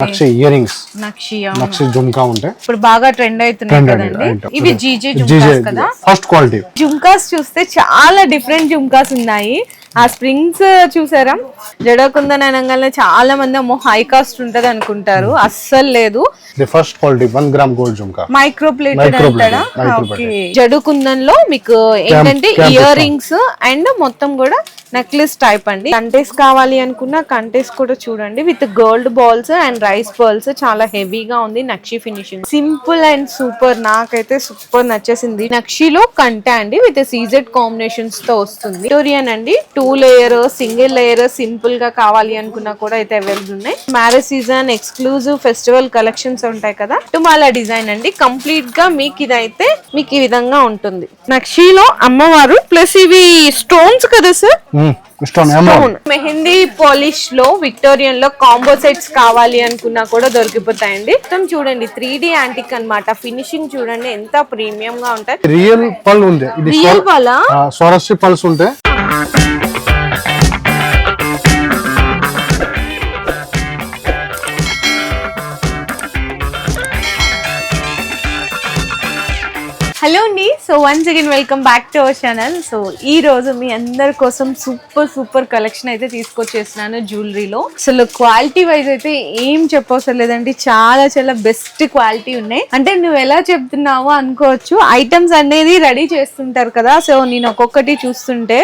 నక్షి earrings nakshi nakshi jhumka ఉంటాయి ఇప్పుడు బాగా ట్రెండ్ అవుతున్నాయి కదండి. ఇవి జీజే కదా? ఫస్ట్ క్వాలిటీ జుమ్కాస్ చూస్తే చాలా డిఫరెంట్ జుమ్కాస్ ఉన్నాయి. ఆ స్ప్రింగ్స్ చూసారా? జడకుందని అనగానే చాలా మంది అమ్మో హై కాస్ట్ ఉంటది అనుకుంటారు. అస్సలు లేదు. First quality one gram gold jhumka micro plated Micro అంటారా plated, micro ఓకే జడు కుందన్లో మీకు ఏంటంటే ఇయర్ రింగ్స్ అండ్ మొత్తం కూడా నెక్లెస్ టైప్ అండి. కంటెస్ కావాలి అనుకున్న కంటెస్ కూడా చూడండి. With gold balls and rice balls చాలా హెవీగా ఉంది. Nakshi finishing simple and super నాకైతే సూపర్ నచ్చేసింది. నక్షిలో కంటే అండి. విత్ సీజెడ్ కాంబినేషన్స్తో వస్తుంది. విక్టోరియన్ అండి. టూ లేయర్ సింగిల్ లేయర్ సింపుల్గా కావాలి అనుకున్నా కూడా అయితే అవైలబుల్ ఉన్నాయి. Marriage season exclusive festival collections ఉంటాయి కదా. టుమాలా డిజైన్ అండి. కంప్లీట్గా మీకు ఇదైతే మీకు ఈ విధంగా ఉంటుంది. నక్షిలో అమ్మవారు. ప్లస్ ఇవి స్టోన్స్ కదా సార్ మెహందీ పాలిష్లో విక్టోరియన్లో కాంబో సెట్స్ కావాలి అనుకున్నా కూడా దొరికిపోతాయండి. మొత్తం చూడండి త్రీ డి యాంటిక్ అన్నమాట. ఫినిషింగ్ చూడండి ఎంత ప్రీమియం గా ఉంటాయి. రియల్ పల్ ఉంది రియల్ వాళ్ళ సొరస్సి పల్స్ ఉంటాయి హలో అండి so once again welcome back to our channel so ఈ రోజు మీ అందరి కోసం సూపర్ సూపర్ కలెక్షన్ అయితే తీసుకొచ్చేస్తున్నాను జ్యువెలరీలో అసలు క్వాలిటీ వైజ్ అయితే ఏం చెప్పవసరం లేదండి. చాలా చాలా బెస్ట్ క్వాలిటీ ఉన్నాయి. అంటే నువ్వు ఎలా చెప్తున్నావో అనుకోవచ్చు. ఐటమ్స్ అనేది రెడీ చేస్తుంటారు కదా. సో నేను ఒక్కొక్కటి చూస్తుంటే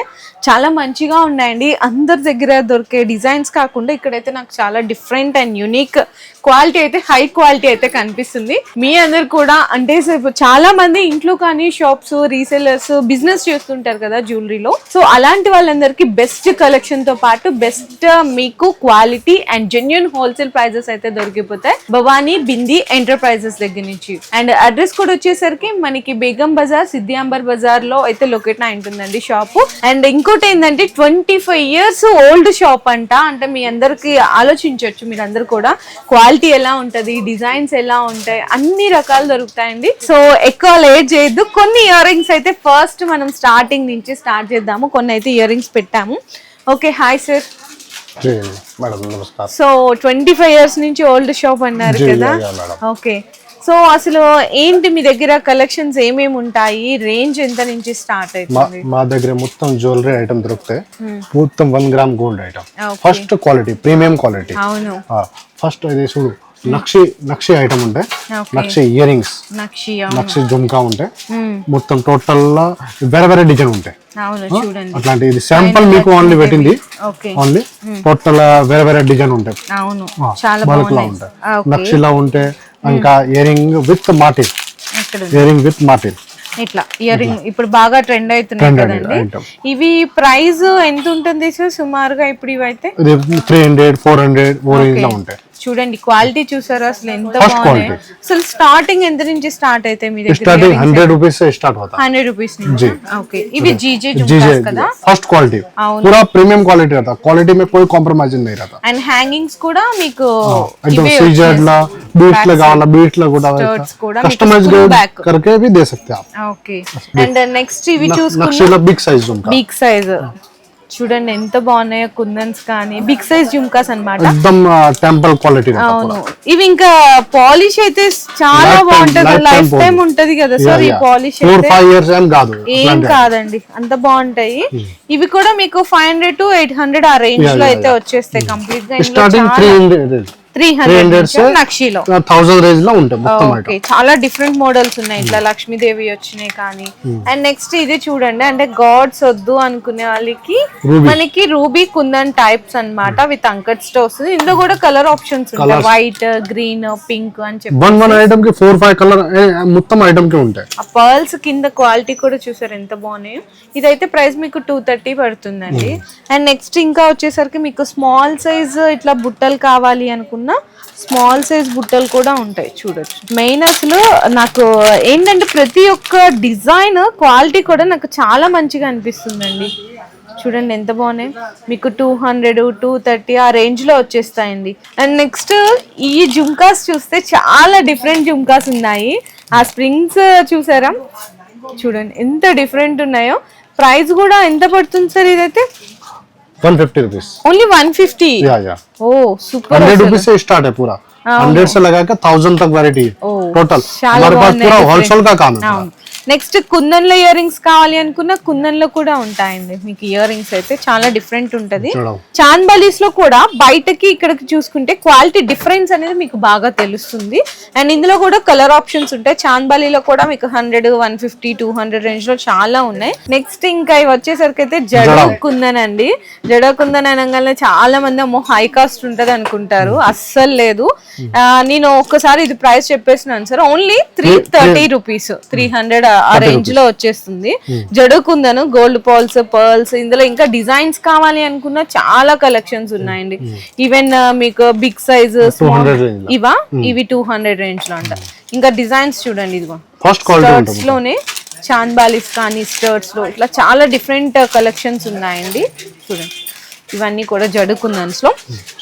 చాలా మంచిగా ఉన్నాయండి. అందరి దగ్గర దొరికే డిజైన్స్ కాకుండా ఇక్కడైతే నాకు చాలా డిఫరెంట్ అండ్ యునిక్ క్వాలిటీ అయితే హై క్వాలిటీ అయితే కనిపిస్తుంది. మీ అందరు కూడా అంటే సేపు చాలా మంది ఇంట్లో కానీ షాప్స్ రీసెలర్స్ బిజినెస్ చేస్తుంటారు కదా జ్యువెలరీలో. సో అలాంటి వాళ్ళందరికీ బెస్ట్ కలెక్షన్తో పాటు బెస్ట్ మీకు quality and genuine wholesale prices అయితే దొరికిపోతాయి. భవానీ బింది ఎంటర్ప్రైజెస్ దగ్గర నుంచి. అండ్ అడ్రస్ కూడా వచ్చేసరికి మనకి బేగం బజార్ సిద్ధియాంబర్ బజార్లో అయితే లొకేట్ అయి ఉంటుందండి షాప్. అండ్ ఇంకోటి ఏంటంటే twenty five years old shop అంట. అంటే మీ అందరికి ఆలోచించవచ్చు మీరు అందరు కూడా. క్వాలిటీ ఎలా ఉంటది డిజైన్స్ ఎలా ఉంటాయి అన్ని రకాలు దొరుకుతాయండి. సో ఎక్కువ లేట్ చేయొద్దు. కొన్ని ఇయర్ రింగ్స్ అయితే ఫస్ట్ మనం స్టార్టింగ్ నుంచి స్టార్ట్ చేద్దాము. కొన్ని అయితే ఇయర్ రింగ్స్ పెట్టాము okay hi sir so twenty five years నుంచి ఓల్డ్ షాప్ అన్నారు కదా. ఓకే సో అసలు ఏంటి మీ దగ్గర కలెక్షన్స్ ఏమేమి ఉంటాయి? రేంజ్ ఎంత నుంచి స్టార్ట్ మా అవుతుంది? మా దగ్గర మొత్తం జ్యువెలరీ ఐటమ్ దొరుకుతాయి. మొత్తం one gram gold item. First quality premium quality. అవును. ఫస్ట్ ఇది చూడు నక్షి నక్షి ఐటమ్ ఉంటాయి. నక్షి ఇయర్ రింగ్స్ నక్షి జుమ్కా ఉంటాయి. మొత్తం టోటల్ లా వేరే వేరే డిజైన్ ఉంటాయి. అట్లాంటి ఇది శాంపుల్ మీకు ఓన్లీ పెట్టింది. ఓన్లీ టోటల్ వేరే వేరే డిజైన్ ఉంటాయి. అవును. చాలా బల్క్ లా బాగున్నాయి. ఉంటాయి. నక్షిలా ఉంటే ఇంకా ఇయర్ రింగ్ విత్ మాటిల్ ఇక్కడ ఇయర్ రింగ్ విత్ మాటిల్ ఇట్లా ఇయర్ రింగ్ ఇప్పుడు బాగా ట్రెండ్ అవుతున్నాయి కదండి. ఇవి ప్రైస్ ఎంత ఉంటుంది సార్? సుమారుగా ఇప్పుడు ఇవైతే? త్రీ హండ్రెడ్ ఫోర్ హండ్రెడ్ ఓ రేంజ్లో ఉంటాయి. చూడండి క్వాలిటీ చూసారా అసలు ఎంత First బాగున్నాయి quality. అసలు స్టార్టింగ్ ఎంత నుంచి స్టార్ట్ అయితే మీ దగ్గర स्टार्टिंग हंड्रेड रुपीज से स्टार्ट होता హండ్రెడ్ రూపీస్ నుంచి ఓకే ఇవి జీజే है जी జుమ్కాస్ जी కదా फर्स्ट क्वालिटी అవును. पूरा प्रीमियम क्वालिटी रहता क्वालिटी में कोई कॉम्प्रोमाइज नहीं रहता అండ్ హ్యాంగింగ్స్ కూడా మీకు एकदम ఇవే सीजर्ड ला बीट्स लगा वाला बीट्स ला गोटा Shirts కూడా మీకు कस्टमाइज full back. करके भी दे सकते हैं आप ఓకే అండ్ నెక్స్ట్ ఇవి చూసుకున్న नक्शेला बिग साइज उनका బిగ్ సైజ్ చూడండి ఎంత బాగున్నాయో కుందన్స్ కానీ బిగ్ సైజ్ జుమ్కాస్ అనమాట క్వాలిటీ అవును. ఇవి ఇంకా పాలిష్ అయితే చాలా బాగుంటది. లైఫ్ టైం ఉంటది కదా. సార్ ఈ పాలిష్ ఏం కాదండి. అంత బాగుంటాయి. ఇవి కూడా మీకు five hundred to eight hundred ఆ రేంజ్లో అయితే వచ్చేస్తాయి కంప్లీట్గా త్రీ హండ్రెడ్ నక్షిలో. థౌసండ్ రేంజ్లో ఉంటాయి మొత్తం ఓకే చాలా డిఫరెంట్ మోడల్స్ ఉన్నాయి ఇట్లా లక్ష్మీదేవి వచ్చినాయి కానీ. అండ్ నెక్స్ట్ ఇది చూడండి అంటే గాడ్స్ వద్దు అనుకునే వాళ్ళకి మనకి రూబీ కుందన్ టైప్స్ అన్నమాట విత్ అంకట్స్తో వస్తుంది. ఇందులో కూడా కలర్ ఆప్షన్స్ ఉంటాయి. వైట్ గ్రీన్ పింక్ అని చెప్పి వన్ వన్ ఐటమ్కి ఫోర్ ఫైవ్ కలర్ మొత్తం ఐటమ్కి ఉంటాయి. ఆ పర్ల్స్ కింద క్వాలిటీ కూడా చూసారు ఎంత బాగున్నాయో. ఇదైతే ప్రైస్ మీకు టూ థర్టీ పడుతుందండి. అండ్ నెక్స్ట్ ఇంకా వచ్చేసరికి మీకు స్మాల్ సైజ్ ఇట్లా బుట్టలు కావాలి అనుకున్న స్మాల్ సైజ్ బుట్టలు కూడా ఉంటాయి చూడొచ్చు. మెయిన్ అసలు నాకు ఏంటంటే ప్రతి ఒక్క డిజైన్ క్వాలిటీ కూడా నాకు చాలా మంచిగా అనిపిస్తుందండి. చూడండి ఎంత బాగున్నాయి. మీకు టూ హండ్రెడ్ టూ థర్టీ ఆ రేంజ్లో వచ్చేస్తాయండి. అండ్ నెక్స్ట్ ఈ జుమ్కాస్ చూస్తే చాలా డిఫరెంట్ జుమ్కాస్ ఉన్నాయి. ఆ స్ప్రింగ్స్ చూసారా? చూడండి ఎంత డిఫరెంట్ ఉన్నాయో. ప్రైస్ కూడా ఎంత పడుతుంది సార్ ఇదైతే? One fifty rupees only one fifty या या हंड्रेड रुपीज़ से स्टार्ट है पूरा। हंड्रेड से लगा के थाउज़ेंड तक वेरायटी है टोटल हमारे पास पूरा होलसेल का काम है। నెక్స్ట్ కుందన్లో ఇయర్ రింగ్స్ కావాలి అనుకున్న కుందన్లో కూడా ఉంటాయండి. మీకు ఇయర్ రింగ్స్ అయితే చాలా డిఫరెంట్ ఉంటది. చాందబాలీస్లో కూడా బయటకి ఇక్కడికి చూసుకుంటే క్వాలిటీ డిఫరెన్స్ అనేది మీకు బాగా తెలుస్తుంది. అండ్ ఇందులో కూడా కలర్ ఆప్షన్స్ ఉంటాయి. చాందబాలీలో కూడా మీకు hundred one fifty two hundred రేంజ్లో చాలా ఉన్నాయి. నెక్స్ట్ ఇంకా ఇవి వచ్చేసరికి అయితే జడ. కుందన్ అండి. జడ కుందన్ అనగానే చాలా మంది అమ్మో హై కాస్ట్ ఉంటది అనుకుంటారు. అస్సలు లేదు. ఆ, నేను ఒక్కసారి ఇది price చెప్పేసినాను sir. Only three thirty rupees three hundred ఆ రేంజ్లో వచ్చేస్తుంది. జడుకుందను గోల్డ్ పాల్స్ పర్ల్స్ ఇందులో ఇంకా డిజైన్స్ కావాలి అనుకున్న చాలా కలెక్షన్స్ ఉన్నాయండి. ఈవెన్ మీకు బిగ్ సైజ్ 200 range లో. ఇవా? ఇవి టూ హండ్రెడ్ రేంజ్లో అంట. ఇంకా డిజైన్స్ చూడండి ఇదిగో. స్టర్ట్స్లోనే చాంద్బాలిస్ కానీ స్టర్ట్స్లో ఇట్లా చాలా డిఫరెంట్ కలెక్షన్స్ ఉన్నాయండి. చూడండి. ఇవన్నీ కూడా జడుకుందన్స్లో.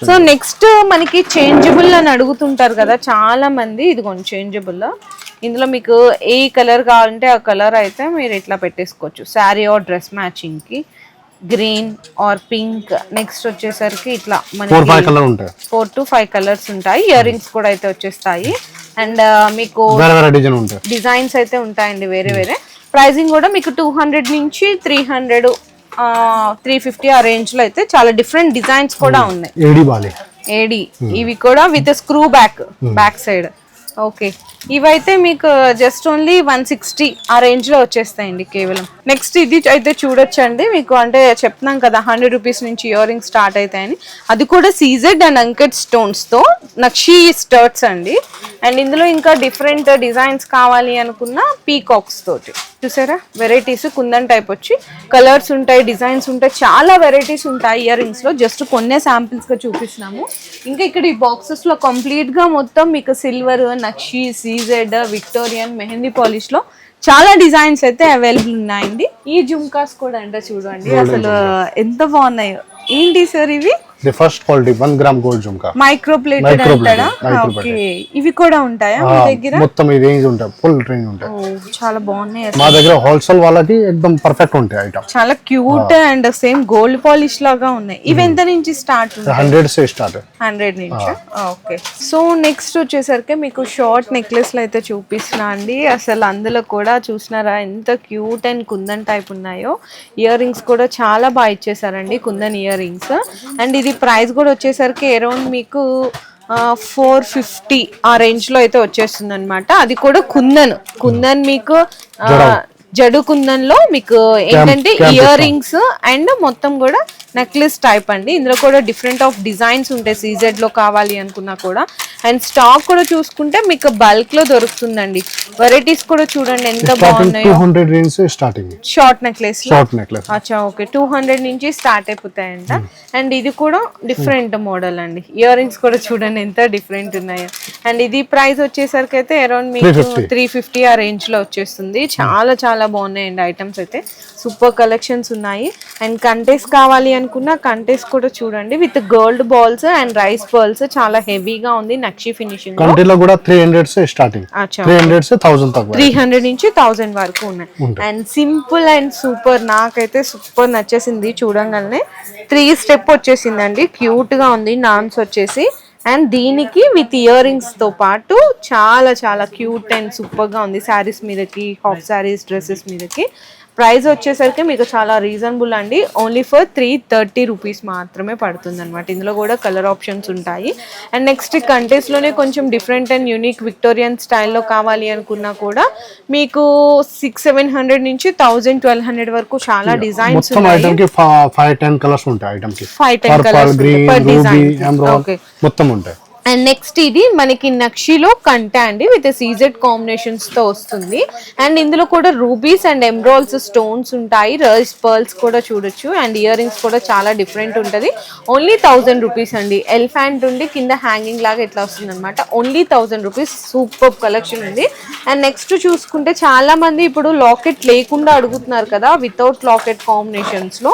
సో నెక్స్ట్ మనకి చేంజబుల్ అని అడుగుతుంటారు కదా చాలా మంది ఇదిగోండి చేంజబుల్ ఇందులో మీకు ఏ కలర్ కావాలంటే ఆ కలర్ అయితే మీరు ఇట్లా పెట్టేసుకోవచ్చు. శారీ ఆర్ డ్రెస్ మ్యాచింగ్కి గ్రీన్ ఆర్ పింక్. నెక్స్ట్ వచ్చేసరికి ఇట్లా మనకి ఉంటాయి. ఫోర్ టు ఫైవ్ కలర్స్ ఉంటాయి. ఇయర్ రింగ్స్ కూడా అయితే వచ్చేస్తాయి. అండ్ మీకు డిజైన్ ఉంటాయి. డిజైన్స్ అయితే ఉంటాయండి వేరే వేరే. ప్రైసింగ్ కూడా మీకు టూ హండ్రెడ్ నుంచి త్రీ హండ్రెడ్ త్రీ ఫిఫ్టీ ఆ రేంజ్లో అయితే చాలా డిఫరెంట్ డిజైన్స్ కూడా ఉన్నాయి. AD Bali. ఏడి ఇవి కూడా with screw back back side okay ఇవైతే మీకు జస్ట్ ఓన్లీ వన్ సిక్స్టీ ఆ రేంజ్లో వచ్చేస్తాయండి కేవలం. నెక్స్ట్ ఇది అయితే చూడొచ్చండి. మీకు అంటే చెప్తున్నాం కదా హండ్రెడ్ రూపీస్ నుంచి ఇయర్ రింగ్స్ స్టార్ట్ అవుతాయని అది కూడా సీజెడ్ అండ్ అంకెట్ స్టోన్స్తో నక్షీ నక్షి స్టర్ట్స్ అండి. అండ్ ఇందులో ఇంకా డిఫరెంట్ డిజైన్స్ కావాలి అనుకున్న పీకాక్స్ తోటి. చూసారా? వెరైటీస్ కుందన్ టైప్ వచ్చి కలర్స్ ఉంటాయి డిజైన్స్ ఉంటాయి చాలా వెరైటీస్ ఉంటాయి ఇయర్ రింగ్స్లో జస్ట్ కొన్నే శాంపిల్స్గా చూపిస్తున్నాము. ఇంకా ఇక్కడ ఈ బాక్సెస్లో కంప్లీట్గా మొత్తం మీకు silver nakshi CZ Victorian mehndi పాలిష్లో చాలా డిజైన్స్ అయితే అవైలబుల్ ఉన్నాయండి. ఈ జుమ్కాస్ కూడా అంటే చూడండి అసలు ఎంత బాగున్నాయో. ఏంటి సార్ ఇవి? The first quality one gram gold jhumka. Micro plated, micro okay ఇవి కూడా ఉంటాయా మీ దగ్గర? మొత్తం ఈ రేంజ్ ఉంటాయి. ఫుల్ రేంజ్ ఉంటాయి. ఓ, చాలా బాగున్నాయి. మా దగ్గర హోల్సేల్ వాళ్ళకి ఎక్దమ్ పర్ఫెక్ట్ ఉంటాయి ఐటమ్. చాలా cute and same gold polish లాగా ఉన్నాయి. ఇవి ఎంత నుంచి స్టార్ట్ హండ్రెడ్ సే స్టార్ట్. హండ్రెడ్ నుంచి? ఓకే సో నెక్స్ట్ వచ్చేసరికి మీకు షార్ట్ నెక్లెస్లు అయితే చూపిస్తున్నా అండి. అసలు అందులో కూడా చూసినారా? ఎంత క్యూట్ అండ్ కుందన్ టైప్ ఉన్నాయో. ఇయర్ రింగ్స్ కూడా చాలా బాగా ఇచ్చేసారండి కుందన్ ఇయర్ రింగ్స్ అండ్ ఇది ప్రైస్ కూడా వచ్చేసరికి అరౌండ్ మీకు ఫోర్ ఫిఫ్టీ ఆ రేంజ్లో అయితే వచ్చేస్తుంది అనమాట అది కూడా కుందన్. కుందన్ మీకు జడు కుందన్లో మీకు ఏంటంటే ఇయర్ రింగ్స్ అండ్ మొత్తం కూడా నెక్లెస్ టైప్ అండి. ఇందులో కూడా డిఫరెంట్ ఆఫ్ డిజైన్స్ ఉంటాయి. సీజెడ్లో కావాలి అనుకున్నా కూడా. అండ్ స్టాక్ కూడా చూసుకుంటే మీకు బల్క్లో దొరుకుతుందండి. వెరైటీస్ కూడా చూడండి ఎంత బాగున్నాయో. Hundred starting short necklace short necklace అచ్చా ఓకే. టూ హండ్రెడ్ నుంచి స్టార్ట్ అయిపోతాయంట. అండ్ ఇది కూడా డిఫరెంట్ మోడల్ అండి. ఇయర్ రింగ్స్ కూడా చూడండి ఎంత డిఫరెంట్ ఉన్నాయో. అండ్ ఇది ప్రైస్ వచ్చేసరికి అయితే అరౌండ్ మీకు 350. త్రీ ఫిఫ్టీ ఆ రేంజ్లో వచ్చేస్తుంది. చాలా చాలా బాగున్నాయండి ఐటమ్స్ అయితే. సూపర్ కలెక్షన్స్ ఉన్నాయి. అండ్ కంటెస్ కావాలి అనుకున్న కంటెస్ కూడా చూడండి. With gold balls and rice balls చాలా హెవీగా ఉంది. నక్షి ఫినిషింగ్ కూడా three hundred starting three hundred thousand three hundred నుంచి థౌజండ్ వరకు ఉన్నాయి. And simple and super. నాకైతే సూపర్ నచ్చేసింది చూడంగానే. త్రీ స్టెప్ వచ్చేసిందండి. క్యూట్గా ఉంది. నాన్స్ వచ్చేసి. అండ్ దీనికి విత్ ఇయర్ రింగ్స్తో పాటు చాలా చాలా క్యూట్ అండ్ సూపర్గా ఉంది. శారీస్ మీదకి హాఫ్ శారీస్ డ్రెస్సెస్ మీదకి. ప్రైస్ వచ్చేసరికి మీకు చాలా రీజనబుల్ అండి. Only for three thirty rupees మాత్రమే పడుతుంది అనమాట ఇందులో కూడా కలర్ ఆప్షన్స్ ఉంటాయి. అండ్ నెక్స్ట్ కంటెస్ట్లోనే కొంచెం డిఫరెంట్ అండ్ యూనిక్ విక్టోరియన్ స్టైల్లో కావాలి అనుకున్నా కూడా మీకు సిక్స్ సెవెన్ హండ్రెడ్ నుంచి థౌజండ్ ట్వెల్వ్ హండ్రెడ్ వరకు చాలా డిజైన్స్ ఫైవ్ టెన్ కలర్స్ ఉంటాయి five ten colours per design okay మొత్తం ఉంటాయి. అండ్ నెక్స్ట్ ఇది మనకి నక్షిలో కంట అండి విత్ సీజెడ్ కాంబినేషన్స్తో వస్తుంది. అండ్ ఇందులో కూడా రూబీస్ అండ్ ఎమ్రాల్స్ స్టోన్స్ ఉంటాయి. రస్ పర్ల్స్ కూడా చూడొచ్చు. అండ్ ఇయర్ రింగ్స్ కూడా చాలా డిఫరెంట్ ఉంటుంది. ఓన్లీ థౌజండ్ రూపీస్ అండి. ఎలిఫాంట్ ఉండి కింద హ్యాంగింగ్ లాగా ఇట్లా వస్తుంది అనమాట only thousand rupees super collection ఉంది. అండ్ నెక్స్ట్ చూసుకుంటే చాలా మంది ఇప్పుడు లాకెట్ లేకుండా అడుగుతున్నారు కదా వితౌట్ లాకెట్ కాంబినేషన్స్లో.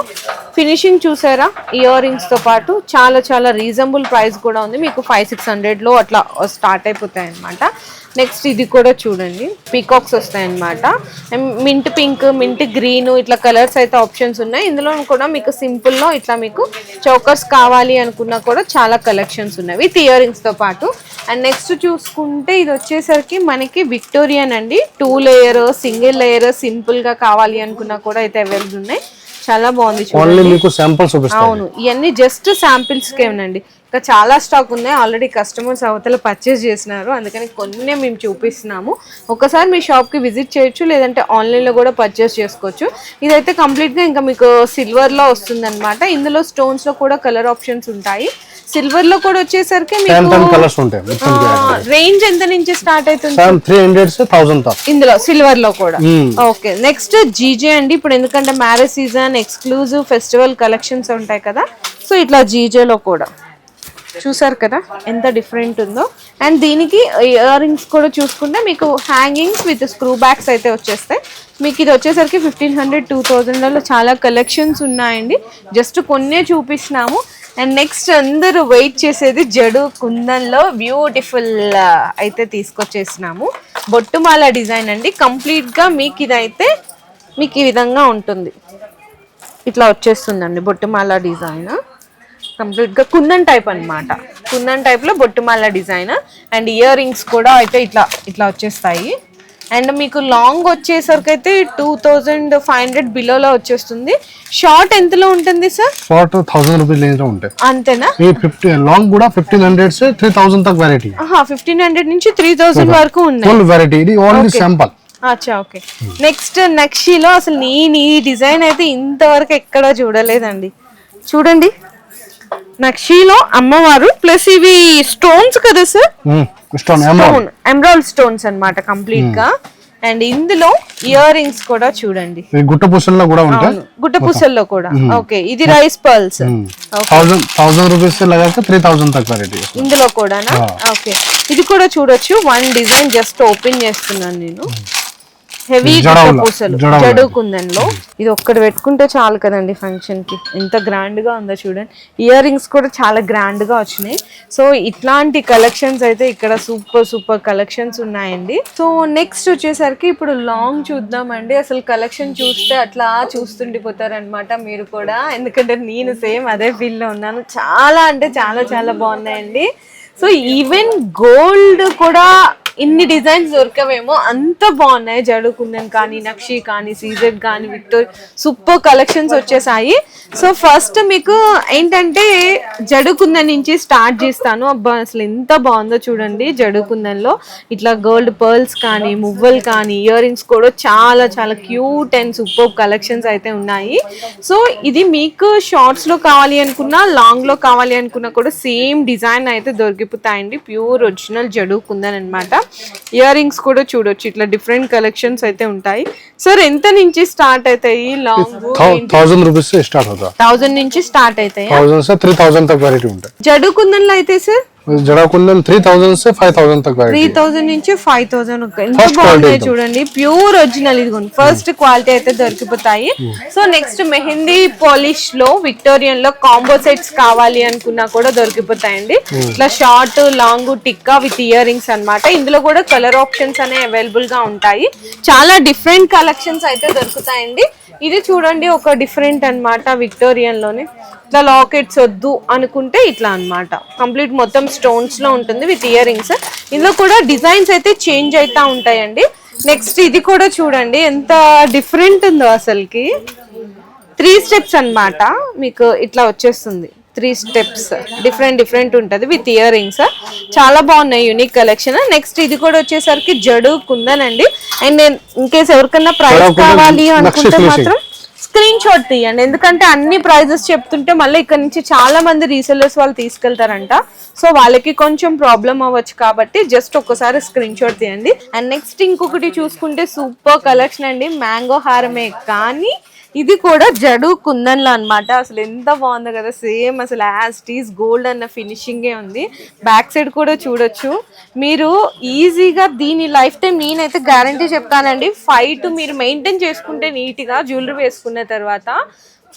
ఫినిషింగ్ చూసారా? ఇయర్ రింగ్స్తో పాటు చాలా చాలా రీజనబుల్ ప్రైస్ కూడా ఉంది. మీకు ఫైవ్ సిక్స్ హండ్రెడ్లో అట్లా స్టార్ట్ అయిపోతాయి అనమాట నెక్స్ట్ ఇది కూడా చూడండి. పీకాక్స్ వస్తాయి అనమాట మింట్ పింక్ మింట్ గ్రీన్ ఇట్లా కలర్స్ అయితే ఆప్షన్స్ ఉన్నాయి. ఇందులో కూడా మీకు సింపుల్లో ఇట్లా మీకు చౌకర్స్ కావాలి అనుకున్నా కూడా చాలా కలెక్షన్స్ ఉన్నాయి విత్ ఇయర్తో పాటు. అండ్ నెక్స్ట్ చూసుకుంటే ఇది వచ్చేసరికి మనకి విక్టోరియన్ అండి. టూ లేయర్ సింగిల్ లేయర్ సింపుల్గా కావాలి అనుకున్నా కూడా అయితే అవైలబుల్ ఉన్నాయి. చాలా బాగుంది చూడండి. అవును ఇవన్నీ జస్ట్ శాంపిల్స్ కేనండి ఇంకా చాలా స్టాక్ ఉన్నాయి. ఆల్రెడీ కస్టమర్స్ అవతల పర్చేస్ చేసినారు. అందుకని కొన్ని మేము చూపిస్తున్నాము. ఒకసారి మీ షాప్కి విజిట్ చేయొచ్చు లేదంటే ఆన్లైన్లో కూడా పర్చేస్ చేసుకోవచ్చు. ఇదైతే కంప్లీట్గా ఇంకా మీకు సిల్వర్లో వస్తుంది ఇందులో స్టోన్స్లో కూడా కలర్ ఆప్షన్స్ ఉంటాయి. సిల్వర్లో కూడా వచ్చేసరికి మీకు రేంజ్ ఎంత నుంచి స్టార్ట్ అవుతుంది? ఇందులో సిల్వర్లో కూడా. ఓకే నెక్స్ట్ జీజే అండి. ఇప్పుడు ఎందుకంటే marriage season exclusive festival collections ఉంటాయి కదా. సో ఇట్లా జీజేలో కూడా. చూసారు కదా? ఎంత డిఫరెంట్ ఉందో. అండ్ దీనికి ఇయర్ రింగ్స్ కూడా చూసుకుంటే మీకు హ్యాంగింగ్స్ విత్ స్క్రూ బ్యాగ్స్ అయితే వచ్చేస్తాయి. మీకు ఇది వచ్చేసరికి ఫిఫ్టీన్ హండ్రెడ్ టూ థౌజండ్లలో చాలా కలెక్షన్స్ ఉన్నాయండి. జస్ట్ కొన్నే చూపిస్తున్నాము. అండ్ నెక్స్ట్ అందరూ వెయిట్ చేసేది జడు కుందన్లో బ్యూటిఫుల్ అయితే తీసుకొచ్చేసినాము. బొట్టుమాల డిజైన్ అండి. కంప్లీట్గా మీకు ఇదైతే మీకు ఈ విధంగా ఉంటుంది. ఇట్లా వచ్చేస్తుందండి బొట్టుమాల డిజైన్. కంప్లీట్గా కుందన్ టైప్ అన్నమాట. కుందన్ టైప్లో బొట్టుమాల డిజైన్ అండ్ ఇయర్ రింగ్స్ కూడా అయితే ఇట్లా ఇట్లా వచ్చేస్తాయి. అండ్ మీకు లాంగ్ వచ్చేసరికి అయితే టూ థౌజండ్ ఫైవ్ హండ్రెడ్ బిలోలో వచ్చేస్తుంది. షార్ట్ ఎంతలో ఉంటుంది సార్? షార్ట్ థౌసండ్ రూపీస్ రేంజ్లో ఉంటాయి. అంతేనా? ఫిఫ్టీ లాంగ్ కూడా ఫిఫ్టీన్ హండ్రెడ్ త్రీ థౌసండ్ తక్ వెరైటీ ఫిఫ్టీన్ హండ్రెడ్ నుంచి త్రీ థౌజండ్ వరకు ఉన్నాయి. ఫుల్ వెరైటీ ఇది ఓన్లీ శాంపల్ అచ్చా ఓకే నెక్స్ట్ నక్షిలో అసలు నేను ఈ డిజైన్ అయితే ఇంతవరకు ఎక్కడా చూడలేదండి. చూడండి. నక్షీలో అమ్మవారు ప్లస్ ఇవి స్టోన్స్ కదా సార్ స్టోన్ ఎమరాల్డ్ స్టోన్స్ అన్నమాట కంప్లీట్గా అండ్ ఇందులో ఇయర్ రింగ్స్ కూడా చూడండి. గుట్ట పూసల్లో కూడా ఉంటాయి? గుట్ట పూసల్లో కూడా. ఓకే ఇది rice pearls thousand rupees three thousand తక్కువ ఇందులో కూడానా? ఓకే. ఇది కూడా చూడొచ్చు. వన్ డిజైన్ జస్ట్ ఓపెన్ చేస్తున్నాను నేను. హెవీ పూసలు. జడు కుందన్లో. ఇది ఒక్కటి పెట్టుకుంటే చాలు కదండి ఫంక్షన్కి ఎంత గ్రాండ్గా ఉందో చూడండి. ఇయర్ రింగ్స్ కూడా చాలా గ్రాండ్గా వచ్చినాయి. సో ఇట్లాంటి కలెక్షన్స్ అయితే ఇక్కడ సూపర్ సూపర్ కలెక్షన్స్ ఉన్నాయండి. సో నెక్స్ట్ వచ్చేసరికి ఇప్పుడు లాంగ్ చూద్దామండి. అసలు కలెక్షన్ చూస్తే అట్లా చూస్తుండిపోతారనమాట మీరు కూడా. ఎందుకంటే నేను సేమ్ అదే ఫీల్లో ఉన్నాను. చాలా అంటే చాలా చాలా బాగున్నాయండి. సో ఈవెన్ గోల్డ్ కూడా ఇన్ని డిజైన్స్ దొరకవేమో అంత బాగున్నాయి. జడు కుందన్ కానీ నక్షి కానీ సీజెడ్ కానీ విక్టోర్ సూపర్ కలెక్షన్స్ వచ్చేసాయి. సో ఫస్ట్ మీకు ఏంటంటే జడు కుందన్ నుంచి స్టార్ట్ చేస్తాను. అబ్బా అసలు ఎంత బాగుందో చూడండి జడు కుందన్లో. ఇట్లా గోల్డ్ పర్ల్స్ కానీ మువ్వలు కానీ ఇయర్ రింగ్స్ కూడా చాలా చాలా క్యూట్ అండ్ సూపర్ కలెక్షన్స్ అయితే ఉన్నాయి. సో ఇది మీకు షార్ట్స్లో కావాలి అనుకున్నా లాంగ్లో కావాలి అనుకున్నా కూడా సేమ్ డిజైన్ అయితే దొరికిపోతాయండి. ప్యూర్ ఒరిజినల్ జడుకుందన్ అనమాట ఇయర్ రింగ్స్ కూడా చూడొచ్చు. ఇట్లా డిఫరెంట్ కలెక్షన్స్ అయితే ఉంటాయి. సార్ ఎంత నుంచి స్టార్ట్ అవుతాయి? లాంగ్ థౌసండ్ రూపీస్ స్టార్ట్ అవుతాయి థౌసండ్ నుంచి స్టార్ట్ అవుతాయి? త్రీ జడు అయితే sir Jada kundan three thousand five thousand తక్కువ త్రీ థౌసండ్ నుంచి ఫైవ్ థౌసండ్ ఎంత బాగుంటాయి చూడండి. ప్యూర్ ఒరిజినల్ ఇది ఫస్ట్ క్వాలిటీ అయితే దొరికిపోతాయి. సో నెక్స్ట్ మెహందీ పాలిష్లో విక్టోరియన్లో కాంబో సెట్స్ కావాలి అనుకున్నా కూడా దొరికిపోతాయండి. ఇట్లా short long tikka with earrings అనమాట ఇందులో కూడా కలర్ ఆప్షన్స్ అనే అవైలబుల్గా ఉంటాయి. చాలా డిఫరెంట్ కలెక్షన్స్ అయితే దొరుకుతాయండి. ఇది చూడండి ఒక డిఫరెంట్ అనమాట విక్టోరియన్లోనే. ఇట్లా లాకెట్స్ వద్దు అనుకుంటే ఇట్లా అన్నమాట. కంప్లీట్ మొత్తం స్టోన్స్లో ఉంటుంది విత్ ఇయర్ రింగ్స్ ఇందులో కూడా డిజైన్స్ అయితే చేంజ్ అవుతా ఉంటాయండి. నెక్స్ట్ ఇది కూడా చూడండి ఎంత డిఫరెంట్ ఉందో అసలుకి. త్రీ స్టెప్స్ అన్నమాట. మీకు ఇట్లా వచ్చేస్తుంది. త్రీ స్టెప్స్ డిఫరెంట్ డిఫరెంట్ ఉంటుంది విత్ ఇయర్ రింగ్స్ చాలా బాగున్నాయి యూనిక్ కలెక్షన్ నెక్స్ట్ ఇది కూడా వచ్చేసరికి జడు కుందనండి. అండ్ ఇన్ కేస్ ఎవరికన్నా ప్రైస్ కావాలి అనుకుంటే. మాత్రం స్క్రీన్ షాట్ తీయండి. ఎందుకంటే అన్ని ప్రైజెస్ చెప్తుంటే మళ్ళీ ఇక్కడ నుంచి చాలా మంది రీసెల్లర్స్ వాళ్ళు తీసుకెళ్తారంట. సో వాళ్ళకి కొంచెం ప్రాబ్లం అవ్వచ్చు కాబట్టి జస్ట్ ఒక్కసారి స్క్రీన్ షాట్ తీయండి. అండ్ నెక్స్ట్ ఇంకొకటి చూసుకుంటే సూపర్ కలెక్షన్ అండి. మ్యాంగో హారమే. కానీ ఇది కూడా జడు కుందన్లా అన్నమాట. అసలు ఎంత బాగుందో కదా. సేమ్ అసలు యాజ్ టీస్ గోల్డ్ అన్న ఫినిషింగే ఉంది. బ్యాక్ సైడ్ కూడా చూడొచ్చు. మీరు ఈజీగా దీని లైఫ్ టైం నేనైతే గ్యారంటీ చెప్తానండి. ఫైవ్ టు మీరు మెయింటైన్ చేసుకుంటే నీట్గా జ్యువెలరీ వేసుకున్న తర్వాత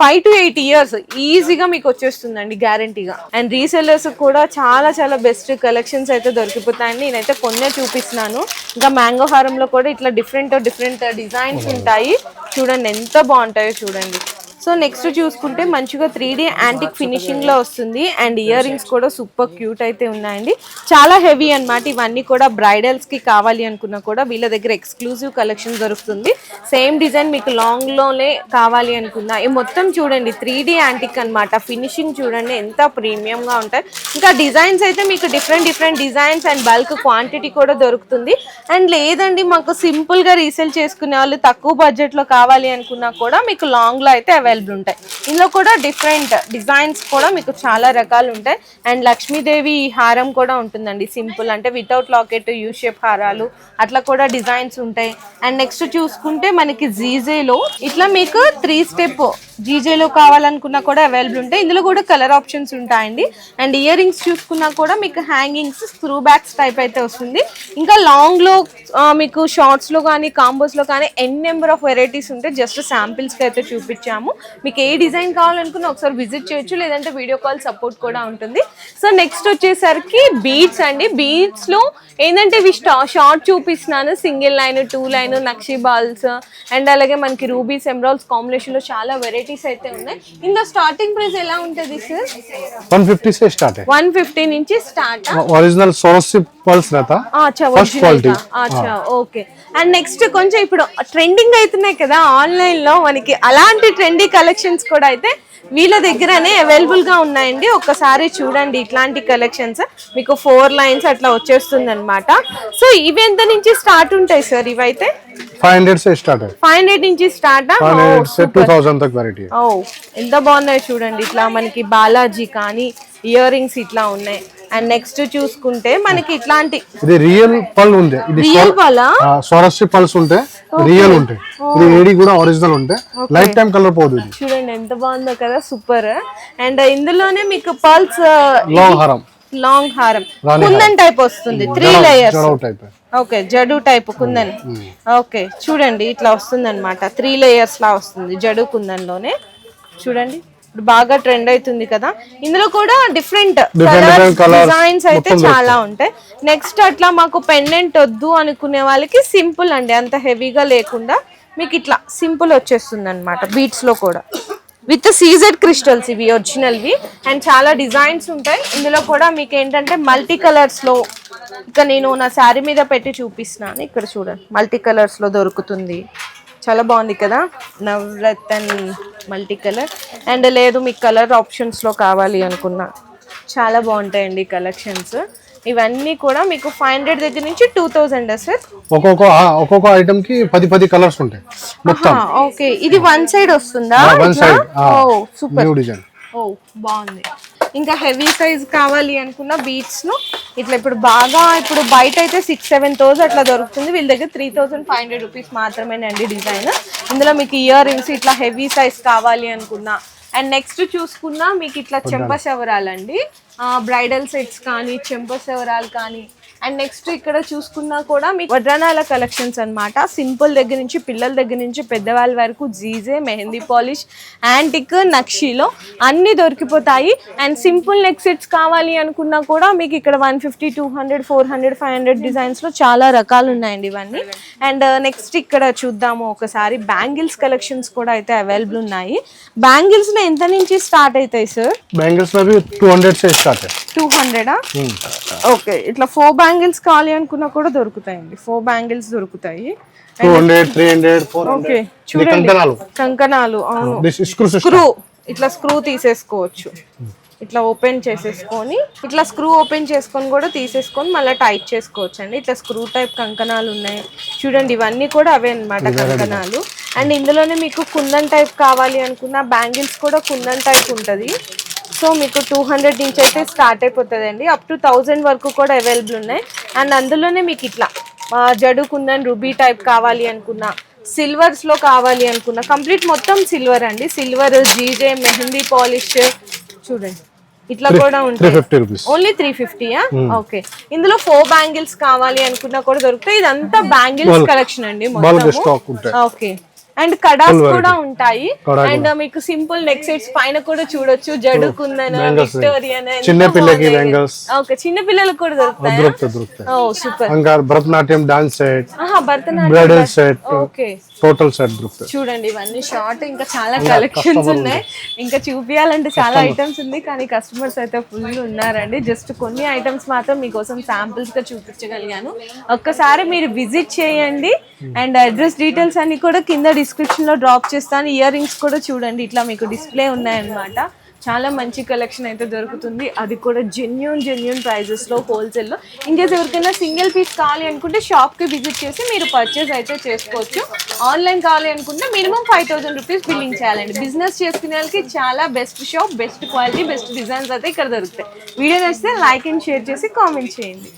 ఫైవ్ టు ఎయిట్ ఇయర్స్ ఈజీగా మీకు వచ్చేస్తుందండి గ్యారంటీగా అండ్ రీసెల్లర్స్ కూడా చాలా చాలా బెస్ట్ కలెక్షన్స్ అయితే దొరికిపోతాయండి నేనైతే కొన్నే చూపిస్తున్నాను. ఇంకా మ్యాంగో హారంలో కూడా ఇట్లా డిఫరెంట్ డిఫరెంట్ డిజైన్స్ ఉంటాయి. చూడండి ఎంత బాగుంటాయో చూడండి. సో నెక్స్ట్ చూసుకుంటే మంచిగా త్రీ డీ యాంటిక్ ఫినిషింగ్లో వస్తుంది అండ్ ఇయర్ రింగ్స్ కూడా సూపర్ క్యూట్ అయితే ఉన్నాయండి. చాలా హెవీ అన్నమాట. ఇవన్నీ కూడా బ్రైడల్స్కి కావాలి అనుకున్నా కూడా వీళ్ళ దగ్గర ఎక్స్క్లూజివ్ కలెక్షన్ దొరుకుతుంది. సేమ్ డిజైన్ మీకు లాంగ్లోనే కావాలి అనుకున్నా. ఈ మొత్తం చూడండి త్రీ డీ యాంటిక్ అనమాట ఫినిషింగ్ చూడండి ఎంత ప్రీమియం గా ఉంటాయి. ఇంకా డిజైన్స్ అయితే మీకు different different designs and bulk quantity కూడా దొరుకుతుంది. అండ్ లేదండి మాకు సింపుల్గా రీసేల్ చేసుకునే వాళ్ళు తక్కువ బడ్జెట్లో కావాలి అనుకున్నా కూడా మీకు లాంగ్లో అయితే అవైలబుల్ ఉంటాయి. ఇందులో కూడా డిఫరెంట్ డిజైన్స్ కూడా మీకు చాలా రకాలు ఉంటాయి. అండ్ లక్ష్మీదేవి హారం కూడా ఉంటుందండి. సింపుల్ అంటే వితౌట్ లాకెట్ యూ షేప్ హారాలు అట్లా కూడా డిజైన్స్ ఉంటాయి. అండ్ నెక్స్ట్ చూసుకుంటే మనకి జీజేలో ఇట్లా మీకు త్రీ స్టెప్ జీజేలో కావాలనుకున్నా కూడా అవైలబుల్ ఉంటాయి ఇందులో కూడా కలర్ ఆప్షన్స్ ఉంటాయండి. అండ్ ఇయర్ రింగ్స్ చూసుకున్నా కూడా మీకు హ్యాంగింగ్స్ స్క్రూ బ్యాగ్స్ టైప్ అయితే వస్తుంది. ఇంకా లాంగ్లో మీకు షార్ట్స్లో కానీ కాంబోస్లో కానీ ఎన్ నెంబర్ ఆఫ్ వెరైటీస్ ఉంటాయి జస్ట్ శాంపిల్స్కి అయితే చూపించాము. మీకు ఏ డిజైన్ కావాలనుకున్నా ఒకసారి విజిట్ చేయొచ్చు లేదంటే వీడియో కాల్ సపోర్ట్ కూడా ఉంటుంది. సో నెక్స్ట్ వచ్చేసరికి బీడ్స్ అండి. బీట్స్లో ఏంటంటే ఇవి షార్ట్ చూపిస్తున్నాను. Single line two line nakshi balls and అలాగే మనకి రూబీస్ ఎమరాల్స్ కాంబినేషన్లో చాలా వెరైటీ వెరైటీస్ అయితే ఉన్నాయి ఇందులో స్టార్టింగ్ ప్రైస్ ఎలా ఉంటుంది సార్ वन फिफ्टी से स्टार्ट है వన్ ఫిఫ్టీ నుంచి స్టార్ట్ ओरिजिनल सोरस से पल्स रहता అచ్చా First ఒరిజినల్ quality. అచ్చా ఓకే అండ్ నెక్స్ట్ కొంచెం ఇప్పుడు ట్రెండింగ్ అవుతున్నాయి కదా ఆన్లైన్ లో మనకి అలాంటి ట్రెండీ కలెక్షన్స్ కూడా అయితే వీళ్ళ దగ్గరనే అవైలబుల్ గా ఉన్నాయండి ఒక్కసారి చూడండి ఇట్లాంటి కలెక్షన్స్ మీకు ఫోర్ లైన్స్ అట్లా వచ్చేస్తుంది అనమాట సో ఇవి ఎంత నుంచి స్టార్ట్ ఉంటాయి సార్ ఇవైతే Five hundred start five hundred start two thousand ఎంత బాగున్నాయి చూడండి. ఇట్లా మనకి బాలాజీ కానీ ఇయర్ రింగ్స్ ఇట్లా ఉన్నాయి. అండ్ నెక్స్ట్ చూసుకుంటే మనకి ఇట్లాంటి ఇది రియల్ పళ్ళు ఉంది రియల్ స్వరస్య పల్స్ ఉంటాయి రియల్ ఉంటాయి ఇది కూడా ఒరిజినల్ ఉంటాయి లైఫ్ టైం కలర్ పోదు చూడండి ఎంత బాగుందో కదా సూపర్ అండ్ ఇందులోనే మీకు పల్స్ లోహారం. లాంగ్ హారం. కుందన్ టైప్ వస్తుంది three layers okay జడు type kundan. Okay చూడండి ఇట్లా వస్తుంది అనమాట త్రీ లేయర్స్ లా వస్తుంది జడు కుందన్లోనే చూడండి ఇప్పుడు బాగా ట్రెండ్ అవుతుంది కదా. ఇందులో కూడా డిఫరెంట్ డిజైన్స్ అయితే చాలా ఉంటాయి. నెక్స్ట్ అట్లా మాకు పెండెంట్ వద్దు అనుకునే వాళ్ళకి సింపుల్ అండి అంత హెవీగా లేకుండా మీకు ఇట్లా సింపుల్ వచ్చేస్తుంది అనమాట బీట్స్లో కూడా. విత్ సీజెడ్ క్రిస్టల్స్ ఇవి ఒరిజినల్వి. అండ్ చాలా డిజైన్స్ ఉంటాయి. ఇందులో కూడా మీకు ఏంటంటే మల్టీ కలర్స్లో ఇక నేను నా శారీ మీద పెట్టి చూపిస్తున్నాను. ఇక్కడ చూడండి మల్టీ కలర్స్లో దొరుకుతుంది. చాలా బాగుంది కదా నవరత్న్ మల్టీ కలర్. అండ్ లేదు మీకు కలర్ ఆప్షన్స్లో కావాలి అనుకున్నా. చాలా బాగుంటాయండి కలెక్షన్స్. ఇవన్నీ కూడా మీకు ఫైవ్ హండ్రెడ్ దగ్గర నుంచి టూ థౌజండ్ సార్. ఒక్కొక్క ఒక్కొక్క ఐటమ్కి పది పది కలర్స్ ఉంటాయి. మొత్తం. ఓకే. ఇది వన్ సైడ్ వస్తుందా one? Side oh super. New design. Oh బాగుంది. ఇంకా హెవీ సైజ్ కావాలి అనుకున్న బీట్స్లో ఇట్లా ఇప్పుడు బాగా ఇప్పుడు బయట అయితే సిక్స్ సెవెన్ థౌసండ్ అట్లా దొరుకుతుంది. వీళ్ళ దగ్గర three thousand five hundred rupees మాత్రమేనండి డిజైన్. ఇందులో మీకు ఇయర్ రింగ్స్ ఇట్లా హెవీ సైజ్ కావాలి అనుకున్నా. అండ్ నెక్స్ట్ చూసుకున్నా మీకు ఇట్లా చెంప సెవరాలండి బ్రైడల్ సెట్స్ కానీ చెంప సెవరాలు కానీ అండ్ నెక్స్ట్ ఇక్కడ చూసుకున్నా కూడా మీకు వడ్రనాల కలెక్షన్స్ అనమాట సింపుల్ దగ్గర నుంచి పిల్లల దగ్గర నుంచి పెద్దవాళ్ళ వరకు G J mehndi polish antique నక్షీలో అన్ని దొరికిపోతాయి. అండ్ సింపుల్ నెక్ సెట్స్ కావాలి అనుకున్నా కూడా మీకు ఇక్కడ one fifty two hundred four hundred five hundred డిజైన్స్లో చాలా రకాలు ఉన్నాయండి ఇవన్నీ. అండ్ నెక్స్ట్ uh, ఇక్కడ చూద్దాము ఒకసారి. బ్యాంగిల్స్ కలెక్షన్స్ కూడా అయితే అవైలబుల్ ఉన్నాయి. బ్యాంగిల్స్లో ఎంత నుంచి స్టార్ట్ అవుతాయి sir bangles two hundred two హండ్రెడా okay ఇట్లా ఫోర్ కావాలి అనుకున్నా కూడా దొరుకుతాయండి. ఫోర్ బ్యాంగిల్స్ దొరుకుతాయి. Two hundred three hundred four okay చూడండి. కంకణాలు. కంకణాలు అవును. స్క్రూ ఇట్లా స్క్రూ తీసేసుకోవచ్చు. ఇట్లా ఓపెన్ చేసేసుకొని ఇట్లా స్క్రూ ఓపెన్ చేసుకొని కూడా తీసేసుకొని మళ్ళీ టైట్ చేసుకోవచ్చు అండి ఇట్లా స్క్రూ టైప్ కంకణాలు ఉన్నాయి. చూడండి ఇవన్నీ కూడా అవే అన్నమాట కంకణాలు. అండ్ ఇందులోనే మీకు కుందన్ టైప్ కావాలి అనుకున్న బ్యాంగిల్స్ కూడా కుందన్ టైప్ ఉంటుంది. సో మీకు టూ హండ్రెడ్ నుంచి అయితే స్టార్ట్ అయిపోతుంది అండి అప్ టు థౌజండ్ వరకు కూడా అవైలబుల్ ఉన్నాయి. అండ్ అందులోనే మీకు ఇట్లా ఆ, జడు కుందన్ రుబీ టైప్ కావాలి అనుకున్నా సిల్వర్స్లో కావాలి అనుకున్నా కంప్లీట్ మొత్తం సిల్వర్ అండి. సిల్వర్ జీజే మెహందీ పాలిష్ చూడండి. ఇట్లా కూడా రూపీస్ ఓన్లీ త్రీ ఫిఫ్టీయా ఓకే ఇందులో ఫోర్ బ్యాంగిల్స్ కావాలి అనుకున్నా కూడా దొరుకుతాయి. ఇదంతా బ్యాంగిల్స్. కలెక్షన్ అండి ఓకే అండ్ కడాస్. కూడా ఉంటాయి. అండ్ మీకు సింపుల్ నెక్ సెట్స్ పైన కూడా చూడొచ్చు. జడు కుందన్. విక్టోరియన్ చిన్న పిల్లకి bangles. ఓకే చిన్న పిల్లలకు కూడా దొరుకుతాయి? దొరుకుతాయి దొరుకుతాయి. ఓ సూపర్. ఇంకా భరతనాట్యం డాన్స్ సెట్ ఆహా Bharatanatyam bridal set okay. Total set దొరుకుతాయి చూడండి ఇవన్నీ షార్ట్ ఇంకా చాలా కలెక్షన్స్ ఉన్నాయి. ఇంకా చూపించాలంటే చాలా ఐటమ్స్ ఉంది కానీ కస్టమర్స్ అయితే ఫుల్ ఉన్నారండి. జస్ట్ కొన్ని ఐటమ్స్ మాత్రం మీకోసం శాంపిల్స్గా చూపించగలిగాను. ఒక్కసారి మీరు విజిట్ చేయండి. అండ్ అడ్రస్ డీటెయిల్స్ అన్ని కూడా కింద డిస్క్రిప్షన్లో డ్రాప్ చేస్తాను. ఇయర్ రింగ్స్ కూడా చూడండి ఇట్లా మీకు డిస్ప్లే ఉన్నాయన్నమాట. చాలా మంచి కలెక్షన్ అయితే దొరుకుతుంది. అది కూడా జెన్యున్ జెన్యున్ ప్రైజెస్లో హోల్సేల్లో ఇంకేస్ ఎవరికైనా సింగిల్ పీస్ కావాలి అనుకుంటే షాప్కి విజిట్ చేసి మీరు పర్చేస్ అయితే చేసుకోవచ్చు. ఆన్లైన్ కావాలి అనుకుంటే minimum five thousand rupees billing చేయాలండి. బిజినెస్ చేసుకునే వాళ్ళకి చాలా best shop best quality best designs అయితే ఇక్కడ దొరుకుతాయి. వీడియో నచ్చితే లైక్ అండ్ షేర్ చేసి కామెంట్ చేయండి.